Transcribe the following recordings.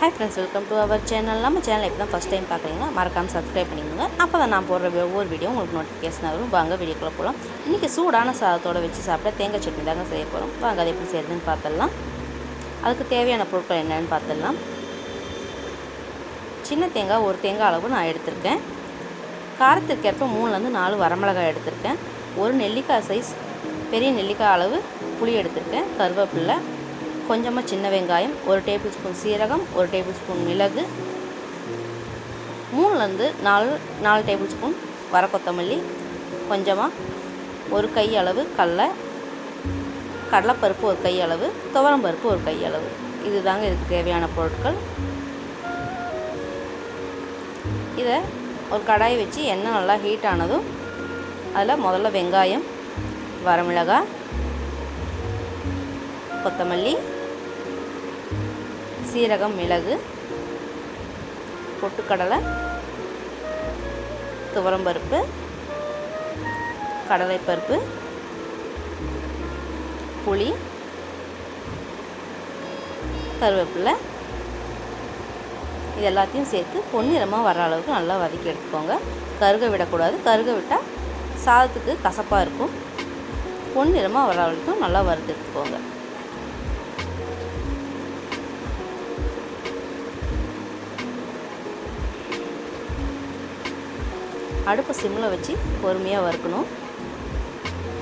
Hi friends welcome to our channel நம்ம channel இப்போ தான் ஃபஸ்ட் டைம் பார்க்குறீங்கன்னா மறக்காமல் சப்ஸ்கிரைப் பண்ணிக்கோங்க. அப்போ தான் நான் போடுற ஒவ்வொரு வீடியோ உங்களுக்கு நோட்டிஃபிகேஷன் வரும். வாங்க வீடியோக்குள்ளே போகலாம் இன்றைக்கி சூடான சாதத்தோடு வச்சு சாப்பிட்டா தேங்காய் சட்னி தாங்க செய்ய போகிறோம் வாங்க அதை எப்படி செய்யறதுன்னு பார்த்துடலாம். அதுக்கு தேவையான பொருட்கள் என்னென்னு பார்த்துடலாம். சின்ன தேங்காய் ஒரு தேங்காய் அளவு நான் எடுத்திருக்கேன். காரத்திற்கேற்ப மூணுலேருந்து நாலு வரமிளகாய் எடுத்திருக்கேன். ஒரு நெல்லிக்காய் சைஸ் பெரிய நெல்லிக்காய் அளவு புளி எடுத்திருக்கேன். கருவேப்பில்லை கொஞ்சமாக சின்ன வெங்காயம் ஒரு டேபிள் ஸ்பூன் சீரகம் ஒரு டேபிள் ஸ்பூன் மிளகு மூணுலேருந்து நாலு நாலு டேபிள் ஸ்பூன் வர கொத்தமல்லி கொஞ்சமாக ஒரு கை அளவு கடலை கடலைப்பருப்பு ஒரு கை அளவு துவரம் பருப்பு ஒரு கை அளவு. இதுதாங்க இதுக்கு தேவையான பொருட்கள். இதை ஒரு கடாய் வச்சு எண்ணெய் நல்லா ஹீட் ஆனதும் அதில் முதல்ல வெங்காயம் வரமிளகாய் கொத்தமல்லி சீரகம் மிளகு பொட்டுக்கடலை துவரம்பருப்பு கடலைப்பருப்பு புளி கருவேப்பிலை. இது எல்லாத்தையும் சேர்த்து பொன்னிறமாக வர அளவுக்கு நல்லா வதக்கி எடுத்துக்கோங்க. கருக விடக்கூடாது. கருக விட்டால் சாதத்துக்கு கசப்பாக இருக்கும். பொன்னிறமாக வர அளவுக்கு நல்லா வறுத்து எடுத்துக்கோங்க. அடுப்பை சிம்மில் வச்சு பொறுமையாக வறுக்கணும்.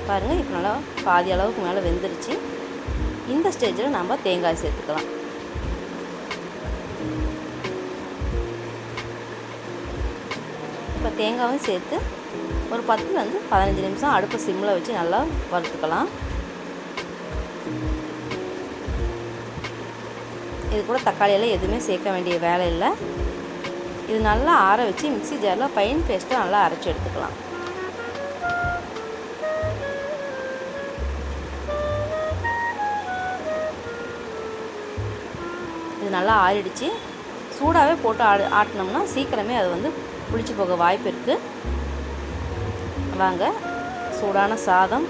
பாருங்கள் இப்போ நல்லா பாதி அளவுக்கு மேலே வெந்துருச்சு. இந்த ஸ்டேஜில் நம்ம தேங்காய் சேர்த்துக்கலாம். இப்போ தேங்காயும் சேர்த்து ஒரு பத்துலேருந்து பதினஞ்சு நிமிஷம் அடுப்பை சிம்மில் வச்சு நல்லா வறுத்துக்கலாம். இது கூட தக்காளியெல்லாம் எதுவுமே சேர்க்க வேண்டிய வேலை இல்லை. இது நல்லா ஆற வச்சு மிக்சி ஜாரில் ஃபைன் பேஸ்ட்டாக நல்லா அரைச்சி எடுத்துக்கலாம். இது நல்லா ஆறிடுச்சு. சூடாகவே போட்டு ஆடு ஆட்டினோம்னா சீக்கிரமே அது வந்து புளிச்சு போக வாய்ப்பு இருக்குது வாங்க சூடான சாதம்.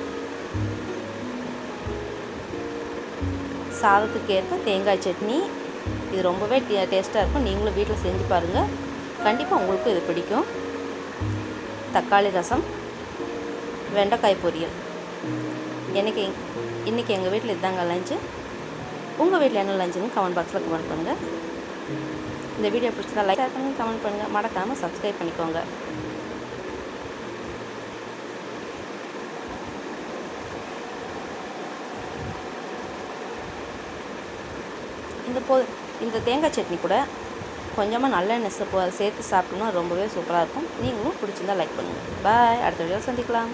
சாதத்துக்கு ஏற்ப தேங்காய் சட்னி. இது ரொம்பவே டே டேஸ்ட்டாக இருக்கும். நீங்களும் வீட்டில் செஞ்சு பாருங்கள் கண்டிப்பாக உங்களுக்கும் இது பிடிக்கும். தக்காளி ரசம் வெண்டைக்காய் பொரியல். எனக்கு இன்றைக்கி எங்கள் வீட்டில் இதுதாங்க லஞ்சு உங்கள் வீட்டில் என்ன லஞ்சுன்னு கமெண்ட் பாக்ஸில் கமெண்ட் பண்ணுங்கள் இந்த வீடியோ பிடிச்சதா லைக் பண்ணுங்கள் கமெண்ட் பண்ணுங்கள் மறக்காமல் சப்ஸ்கிரைப் பண்ணிக்கோங்க. இந்த போ இந்த தேங்காய் சட்னி கூட கொஞ்சமாக நல்லெண்ணெய் சேர்த்து சாப்பிட்டோம்னா ரொம்பவே சூப்பராக இருக்கும். நீங்களும் பிடிச்சிருந்தா லைக் பண்ணுங்கள் பாய் அடுத்த வீடியோவில் சந்திக்கலாம்.